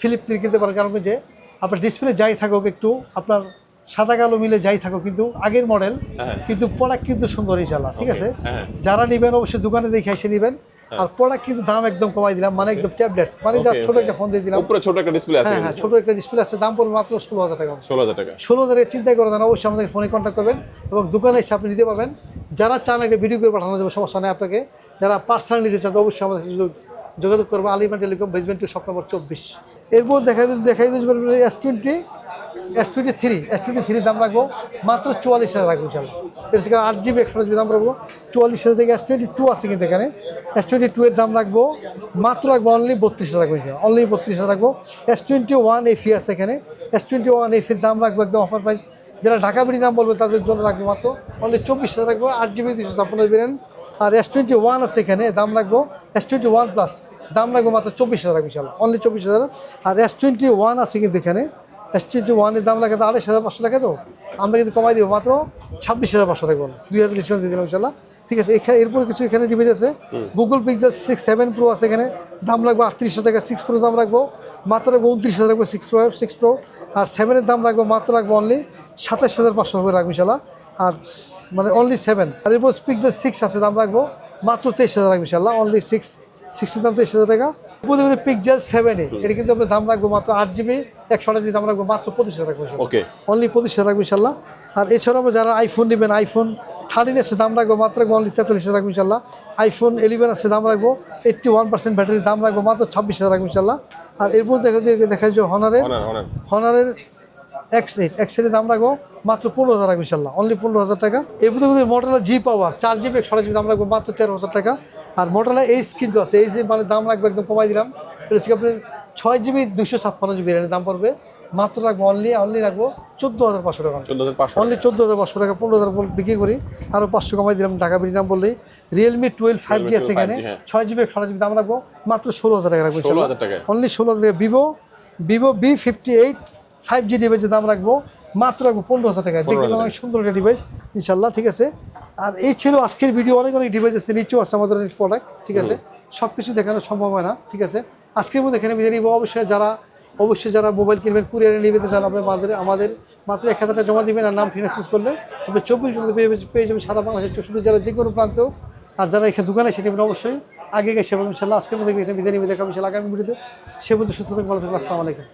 ফিলিপ কিনতে পারে কারণ কি যে আপনার ডিসপ্লে যাই থাকুক একটু আপনার সাদা কালো মিলে যাই থাকুক কিন্তু আগের মডেল হ্যাঁ। কিন্তু প্রোডাক্ট কিন্তু সুন্দর ইনশাল্লাহ ঠিক আছে? হ্যাঁ। যারা নেবেন অবশ্যই দোকানে দেখে এসে নেবেন। আর প্রোডাক্ট কিন্তু দাম একদম কমাই দিলাম মানে একদম ট্যাবলেট মানে জাস্ট ছোট একটা ফোন দিয়ে দিলাম। উপরে ছোট একটা ডিসপ্লে আছে হ্যাঁ হ্যাঁ ছোট একটা ডিসপ্লে আছে দাম পড়বে মাত্র ষোলো হাজার টাকা। ষোলো হাজার টাকা। ষোলো হাজারের চিন্তাই করে দেন অবশ্যই আমাদের ফোনে কন্ট্যাক্ট করবেন এবং দোকানে এসে আপনি নিতে পারবেন। যারা চান একটা ভিডিও করে পাঠানো যাবে সমস্যা নেই আপনাকে। যারা পার্সোনাল নিতে চান অবশ্যই আমাদের যোগাযোগ করব Alima telecom basement two shop number চব্বিশ। এরপর দেখা দেখাই S twenty S twenty three S twenty three দাম রাখব মাত্র চুয়াল্লিশ হাজার রাখব ইনশাল্লাহ এর থেকে আট জিবি একশো দাম রাখব। চুয়াল্লিশ হাজার থেকে এস টোয়েন্টি টু আছে কিন্তু এখানে। এস টোয়েন্টি টু এর দাম রাখব, মাত্র রাখব অনলি বত্রিশ হাজার রাখব অনলি বত্রিশ হাজার রাখব। এস টোয়েন্টি ওয়ান এফি আছে এখানে। এস টোয়েন্টি ওয়ান এফির দাম রাখব একদম অফার প্রাইস যারা ঢাকা বিড়ি নাম বলবে তাদের জন্য রাখব মাত্র অনলি চব্বিশ হাজার রাখব। আট জিবি দুশো ছাপ্পান্ন জিবি আর এস টোয়েন্টি ওয়ান আছে এখানে, দাম রাখব এস টোয়েন্টি ওয়ান প্লাস দাম রাখব মাত্র চব্বিশ হাজার রাখব ইনশাল্লাহ অনলি চব্বিশ হাজার। আর এস টোয়েন্টি ওয়ান আছে কিন্তু এখানে। এস টোয়েন্টি ওয়ানের দাম লাগে তো আড়াইশ হাজার পাঁচশো টাকা তো। আমরা কিন্তু কমাই দিব মাত্র ছাব্বিশ হাজার পাঁচশো টাকা দুই হাজার ডিসকাউন্ট দিয়ে দিলাম ইনশাল্লাহ। ঠিক আছে এখানে এরপর কিছু এখানে ডিভাইস আছে। Google Pixel six seven Pro আছে এখানে। দাম লাগবে আটত্রিশশো টাকা সিক্স প্রো দাম রাখব মাত্র রাখব উনত্রিশ হাজার রাখব সিক্স প্রো সিক্স প্রো আর সেভেনের দাম রাখব মাত্র রাখব অনলি সাতাশ হাজার পাঁচশো করে রাখব ইনশাল্লাহ। আর মানে অনলি সেভেন আর এরপর পিক্সেল সিক্স আছে, দাম রাখব মাত্র তেইশ হাজার রাখব ইনশাল্লাহ। অনলি সিক্স সিক্সের দাম তেইশ হাজার টাকা। উপরে পিকজেল সেভেন সেভেনে এটা কিন্তু আপনার দাম রাখব মাত্র আট জিবি একশো আট জিবি দাম রাখব মাত্র পঁচিশ হাজার রাখব ওকে অনলি পঁচিশ হাজার রাখব ইনশাল্লাহ। আর এছাড়াও যারা আইফোন নেবেন আইফোন থার্টিন এসে দাম রাখব মাত্র অনলি তেতাল্লিশ হাজার রাখব ইনশাল্লাহ। আইফোন ইলেভেন আছে দাম রাখব এইট্টি ওয়ান পার্সেন্ট ব্যাটারির দাম রাখব মাত্র ছাব্বিশ হাজার রাখব ইনশাল্লাহ। আর এরপর দেখা দিয়ে দেখা যায় হনারের হনারের এক্স এইট এক্স এইটের দাম রাখব মাত্র পনেরো হাজার রাখব ইনশাল্লাহ অনলি পনেরো হাজার টাকা। মধ্যে মধ্যে জি পাওয়ার চার জিবি একশো জিবি দাম রাখব মাত্র তেরো হাজার টাকা। আর মডেলের এইচ কিন্তু আছে এইচ মানে দাম রাখব একদম কমাই দিলাম। এটা হচ্ছে আপনার ছয় জিবি দুশো ছাপ্পান্ন জিবি এর দাম পড়বে। মাত্র রাখব অনলি অনলি রাখব চোদ্দ হাজার পাঁচশো টাকা। অনলি চোদ্দ হাজার পাঁচশো টাকা পনেরো হাজার বিক্রি করি। আরও পাঁচশো কমাই দিলাম ঢাকা বিড়ি নাম বললেই। রিয়েলমি টুয়েলভ ফাইভ জি আছে এখানে। 5G, হ্যাঁ। ছয় জিবি একশো জিবি দাম রাখব মাত্র ষোলো হাজার টাকা রাখব অনলি ষোলো হাজার টাকা। Vivo Vivo V fifty eight five G ডিভাইসের দাম রাখব মাত্র রাখব পনেরো হাজার টাকা। 15,000 অনেক সুন্দর একটা ডিভাইস ইনশাল্লাহ ঠিক আছে? আর এই ছিল আজকের ভিডিও অনেক অনেক ডিভাইস আছে নিচেও আছে আমাদের অনেক প্রোডাক্ট ঠিক আছে? সব কিছু দেখানো সম্ভব হয় না ঠিক আছে? আজকের মধ্যে এখানে বিদায় নিব। অবশ্যই যারা অবশ্যই যারা মোবাইল কিনবেন কুরিয়ারে নিয়ে যেতে চান আপনার আমাদের আমাদের মাত্র এক হাজার টাকা জমা দিবেন আর নাম ফিনান্স করলে আপনি চব্বিশ ঘণ্টা পেয়ে পেয়ে যাবেন সারা বাংলাদেশের চৌষট্টি জেলার যে কোনো প্রান্ত। আর যারা এখানে দোকানে সেটা নেবেন অবশ্যই আগে গিয়ে সেবা ইনশাল্লাহ আজকের মধ্যে এখানে বিদায় নিবে। দেখা ইনশাল্লাহ আগামী ভিডিওতে। সে পর্যন্ত সুস্থ থাকবে ভালো থাকবে আসসালামু আলাইকুম।